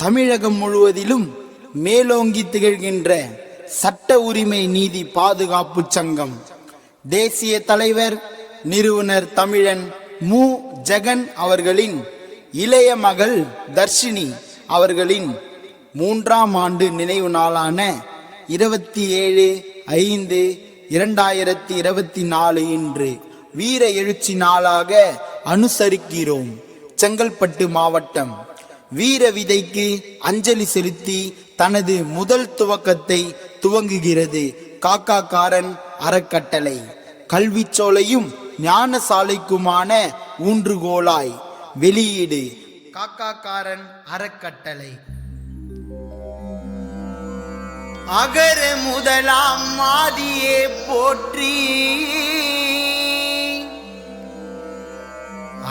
தமிழகம் முழுவதிலும் மேலோங்கி திகழ்கின்ற சட்ட உரிமை நீதி பாதுகாப்பு சங்கம். தேசிய தலைவர் நிறுவனர் தமிழன் மு. ஜெகன் அவர்களின் இளைய மகள் தர்ஷினி அவர்களின் மூன்றாம் ஆண்டு நினைவு நாளான இருபத்தி ஏழு ஐந்து இரண்டாயிரத்தி இருபத்தி நாலு இன்று வீர எழுச்சி நாளாக அனுசரிக்கிறோம். செங்கல்பட்டு மாவட்டம். வீர விதைக்கு அஞ்சலி செலுத்தி தனது முதல் துவக்கத்தை துவங்குகிறது. காக்காக்காரன் அறக்கட்டளை. கல்விச்சோலையும் ஞானசாலைக்குமான ஊன்றுகோலாய். வெளியீடு. காக்காக்காரன் அறக்கட்டளை. அகர முதலாம் மாதியே போற்றி.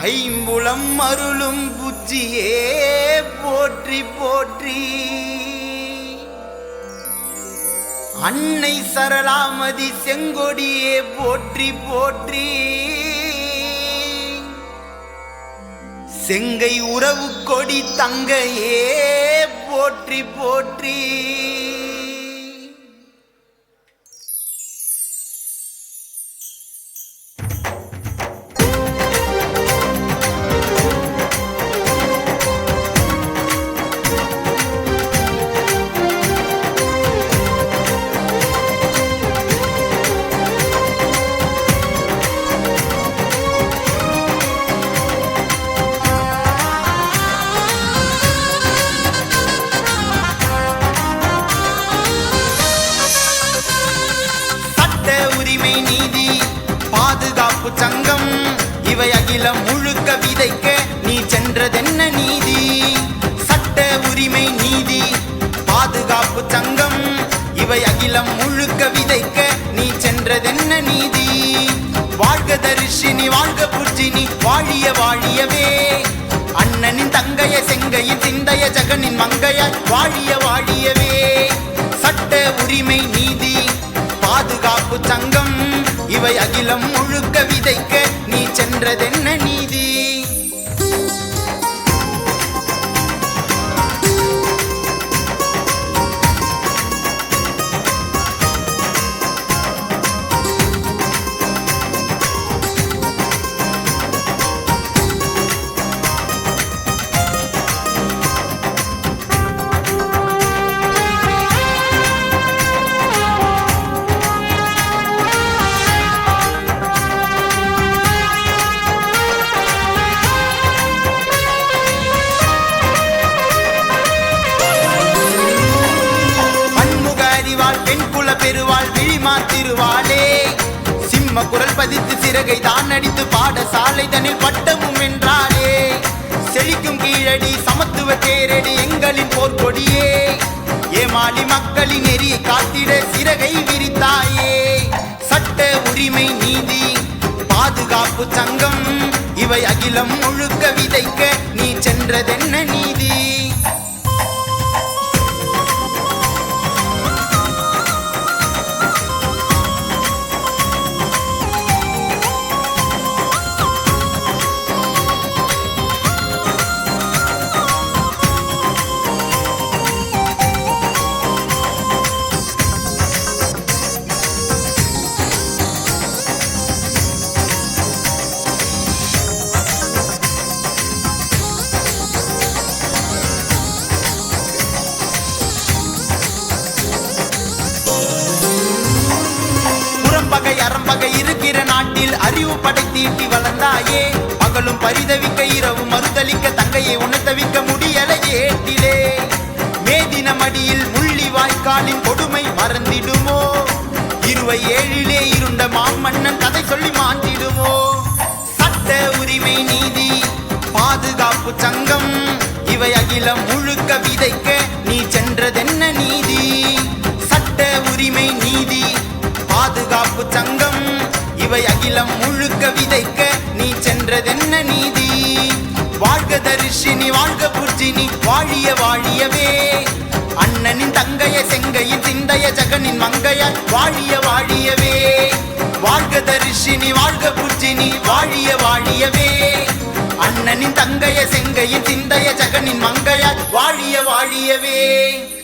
ஐம்புலம் அருளும் புச்சியே போற்றி போற்றி. அன்னை சரளாமதி செங்கொடியே போற்றி போற்றி. செங்கை உறவு கொடி தங்கையே போற்றி போற்றி. பாதுகாப்பு சங்கம். இவை அகிலம் முழுக்க விதைக்க நீ சென்றதென்ன நீதி? சட்ட உரிமை நீதி பாதுகாப்பு சங்கம். இவை அகிலம் முழுக்க விதைக்க நீ சென்றதென்ன நீதி? வாழ்க தரிசினி வாழ்க புஜினி வாழிய வாழியவே. அண்ணனின் தங்கைய செங்கையின் சிந்தைய ஜகனின் மங்கைய வாழிய வாழியவே. சட்ட உரிமை நீதி பாதுகாப்பு சங்கம். இவை அகிலம் முழு விதைக்க நீ சென்றதென்ன நீ பெருவாள் திருவாளே சிம்ம குரல் பதித்து சிறகை தான் அடித்து பாடசாலை தனில் பட்டமும் என்றாளே செழிக்கும் கீழடி சமத்துவ தேரடி எங்களின் போர்க்கொடியே. ஏமாளி மக்களின் நெறியை காத்திட சிறகை விரித்தாயே. சட்ட உரிமை நீதி பாதுகாப்பு சங்கம் இவை அகிலம் முழுக்க விதைக்க நீ சென்றதென்ன நீதி? இருக்கிற நாட்டில் அறிவு படை தீட்டி வளர்ந்தாயே. பகலும் பரிதவிக்க இரவு மறுதளிக்க தங்கையை உணர்த்தவிக்க முடியலையே ஏட்டிலே. மேதின மடியில் முள்ளி வாய்க்காலின் கொடுமை மறந்திடுமோ? இருவை ஏழிலே இருண்ட மாமன்னன் கதை சொல்லி மாண்டிடுமோ சட்ட உரிமை நீதி பாதுகாப்பு சங்கம் இவை அகிலம் முழுக்க விதைக்க நீ சென்றதென்ன நீதி? அகிலம் முழுக்க விதைக்க நீ சென்றதென்ன நீதி? வாழ்க தரிசினி வாழ்க புர்ஜினி வாழிய வாழியவே. அண்ணனின் தங்கைய செங்கையின் சிந்தைய ஜகனின் மங்கைய வாழிய வாழியவே. வாழ்க தரிசினி வாழ்க புர்ஜினி வாழிய வாழியவே. அண்ணனின் தங்கைய செங்கையின் சிந்தைய ஜகனின் மங்கைய வாழிய வாழியவே.